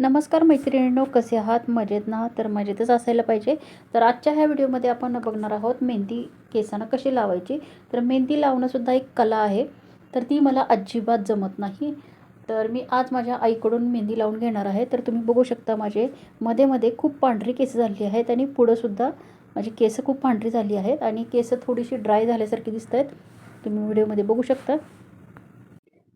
नमस्कार मैत्रिणींनो कसे आहात? मजेत ना? तर मजेतच असायला पाहिजे. तर आजच्या ह्या व्हिडिओमध्ये आपण बघणार आहोत मेहंदी केसांना कशी लावायची. तर मेहंदी लावणंसुद्धा एक कला आहे. तर ती मला अजिबात जमत नाही. तर मी आज माझ्या आईकडून मेहंदी लावून घेणार आहे. तर तुम्ही बघू शकता माझे मध्ये मध्ये खूप पांढरी केस झाली आहेत आणि पुढंसुद्धा माझी केस खूप पांढरी झाली आहेत आणि केस थोडीशी ड्राय झाल्यासारखी दिसत आहेत. तुम्ही व्हिडिओमध्ये बघू शकता.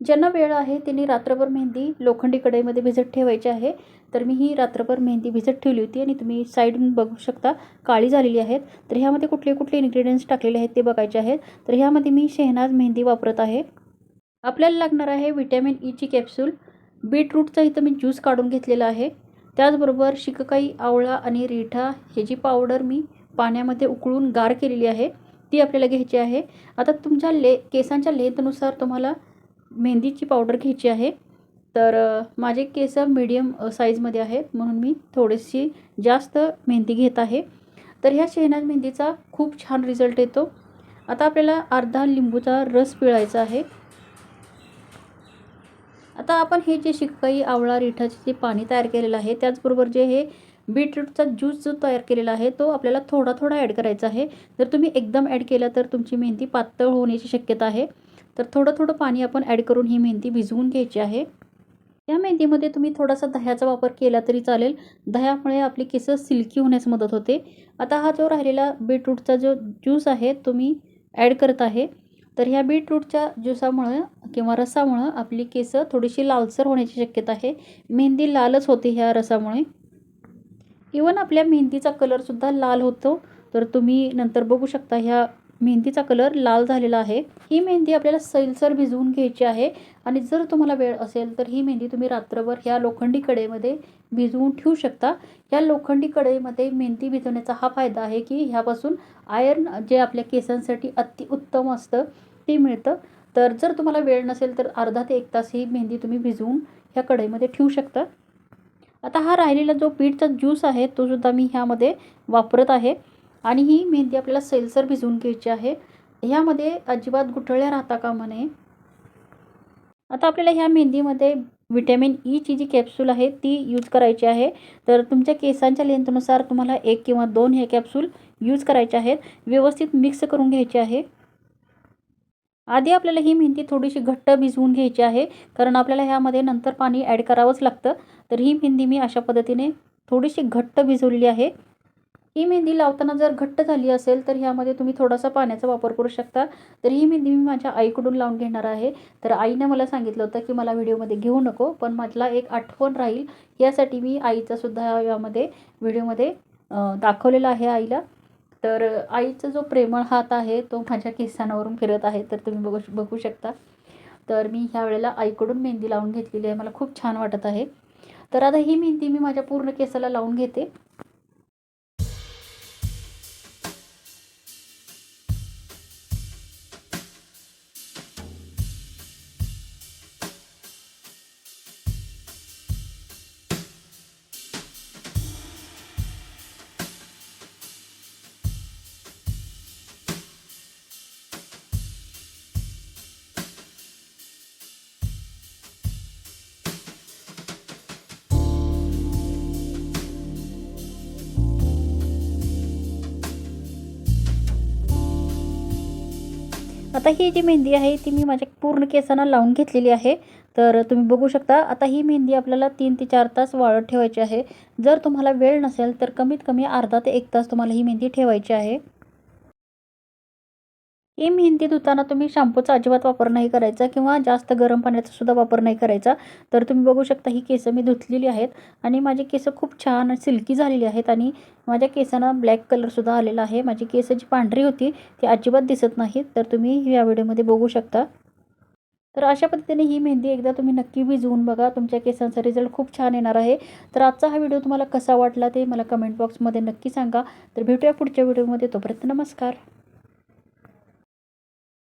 ज्यांना वेळ आहे त्यांनी रात्रभर मेहंदी लोखंडी कढईमध्ये भिजत ठेवायची आहे. तर मी ही रात्रभर मेहंदी भिजत ठेवली होती आणि तुम्ही साईडून बघू शकता काळी झालेली आहेत. तर ह्यामध्ये कुठले कुठले इन्ग्रेडियंट्स टाकलेले आहेत ते बघायचे आहेत. तर ह्यामध्ये मी शेहनाज मेहंदी वापरत आहे. आपल्याला लागणार आहे व्हिटॅमिन ईची कॅप्सूल बीटरूटचा इथं मी ज्यूस काढून घेतलेला आहे. त्याचबरोबर शिककाई आवळा आणि रिठा ह्याची पावडर मी पाण्यामध्ये उकळून गार केलेली आहे. ती आपल्याला घ्यायची आहे. आता तुमच्या ले केसांच्या लेंथनुसार तुम्हाला मेहंदीची पावडर घ्यायची आहे. तर माझे केस मीडियम साईजमध्ये आहेत म्हणून मी थोडीशी जास्त मेहंदी घेत आहे. तर ह्या शेहनाज मेहंदीचा खूप छान रिझल्ट येतो. आता आपल्याला अर्धा लिंबूचा रस पिळायचा आहे. आता आपण हे जे शिकाई आवळा रिठाचे जे पाणी तयार केलेलं आहे त्याचबरोबर जे हे बीटरूटचा ज्यूस जो तयार केलेला आहे तो आपल्याला थोडा थोडा ॲड करायचा आहे. जर तुम्ही एकदम ॲड केला तर तुमची मेहंदी पातळ होण्याची शक्यता आहे. तर थोडं थोडं पाणी आपण ॲड करून ही मेहंदी भिजवून घ्यायची आहे. या मेहंदीमध्ये तुम्ही थोडासा दह्याचा वापर केला तरी चालेल. दह्यामुळे आपली केसं सिल्की होण्यास मदत होते. आता हा जो राहिलेला बीटरूटचा जो ज्यूस आहे तो मी ॲड करत आहे. तर ह्या बीटरूटच्या ज्यूसामुळं किंवा रसामुळं आपली केस थोडीशी लालसर होण्याची शक्यता आहे. मेहंदी लालच होते ह्या रसामुळे. इवन आपल्या मेहंदीचा कलरसुद्धा लाल होतो. तर तुम्ही नंतर बघू शकता ह्या मेहंदीचा कलर लाल झालेला आहे. ही मेहंदी आपल्याला सैलसर भिजवून घ्यायची आहे आणि जर तुम्हाला वेळ असेल तर ही मेहंदी तुम्ही रात्रभर ह्या लोखंडी कढईमध्ये भिजवून ठेवू शकता. ह्या लोखंडी कढईमध्ये मेहंदी भिजवण्याचा हा फायदा आहे की ह्यापासून आयर्न जे आपल्या केसांसाठी अति उत्तम असतं ते मिळतं. तर जर तुम्हाला वेळ नसेल तर अर्धा ते एक तास ही मेहंदी तुम्ही भिजवून ह्या कढईमध्ये ठेवू शकता. आता हा राहिलेला जो पीठचा ज्यूस आहे तो सुद्धा मी ह्यामध्ये वापरत आहे. आणि ही मेहंदी आपल्याला सैलसर भिजवून घ्यायची आहे. ह्यामध्ये अजिबात गुठळ्या राहता कामा नये. आता आपल्याला ह्या मेहंदीमध्ये विटॅमिन ईची जी कॅप्सूल आहे ती यूज करायची आहे. तर तुमच्या केसांच्या लेंथनुसार तुम्हाला एक किंवा दोन हे कॅप्सूल यूज करायचे आहेत. व्यवस्थित मिक्स करून घ्यायचे आहे. आधी आपल्याला ही मेहंदी थोडीशी घट्ट भिजवून घ्यायची आहे कारण आपल्याला ह्यामध्ये नंतर पाणी ॲड करावंच लागतं. तर ही मेहंदी मी अशा पद्धतीने थोडीशी घट्ट भिजवलेली आहे. ही मेहंदी लावताना जर घट्ट झाली असेल तर ह्यामध्ये तुम्ही थोडासा पाण्याचा वापर करू शकता. तर ही मेहंदी मी माझ्या आईकडून लावून घेणार आहे. तर आईनं मला सांगितलं होतं की मला व्हिडिओमध्ये घेऊ नको पण मला एक आठवण राहील. यासाठी मी आईचासुद्धा यामध्ये व्हिडिओमध्ये दाखवलेला आहे आईला. तर आईचा जो प्रेमळ हात आहे तो माझ्या केसांवरून फिरत आहे तर तुम्ही बघू बघू शकता. तर मी ह्या वेळेला आईकडून मेहंदी लावून घेतलेली आहे. मला खूप छान वाटत आहे. तर आता ही मेहंदी मी माझ्या पूर्ण केसाला लावून घेते. आता ही जी मेहंदी आहे ती मी माझ्या पूर्ण केसांना लावून घेतलेली आहे. तर तुम्ही बघू शकता आता ही मेहंदी आपल्याला तीन ते चार तास वाळत ठेवायची आहे. जर तुम्हाला वेळ नसेल तर कमीत कमी अर्धा ते एक तास तुम्हाला ही मेहंदी ठेवायची आहे. ही मेहंदी धुताना तुम्ही शॅम्पूचा अजिबात वापर नाही करायचा किंवा जास्त गरम पाण्याचा सुद्धा वापर नाही करायचा. तर तुम्ही बघू शकता ही केसं मी धुतलेली आहेत आणि माझी केसं खूप छान सिल्की झालेली आहेत आणि माझ्या केसांना ब्लॅक कलरसुद्धा आलेला आहे. माझी केस जी पांढरी होती ती अजिबात दिसत नाहीत. तर तुम्ही या व्हिडिओमध्ये बघू शकता. तर अशा पद्धतीने ही मेहंदी एकदा तुम्ही नक्की भिजवून बघा. तुमच्या केसांचा रिझल्ट खूप छान येणार आहे. तर आजचा हा व्हिडिओ तुम्हाला कसा वाटला ते मला कमेंट बॉक्समध्ये नक्की सांगा. तर भेटूया पुढच्या व्हिडिओमध्ये. तोपर्यंत नमस्कार.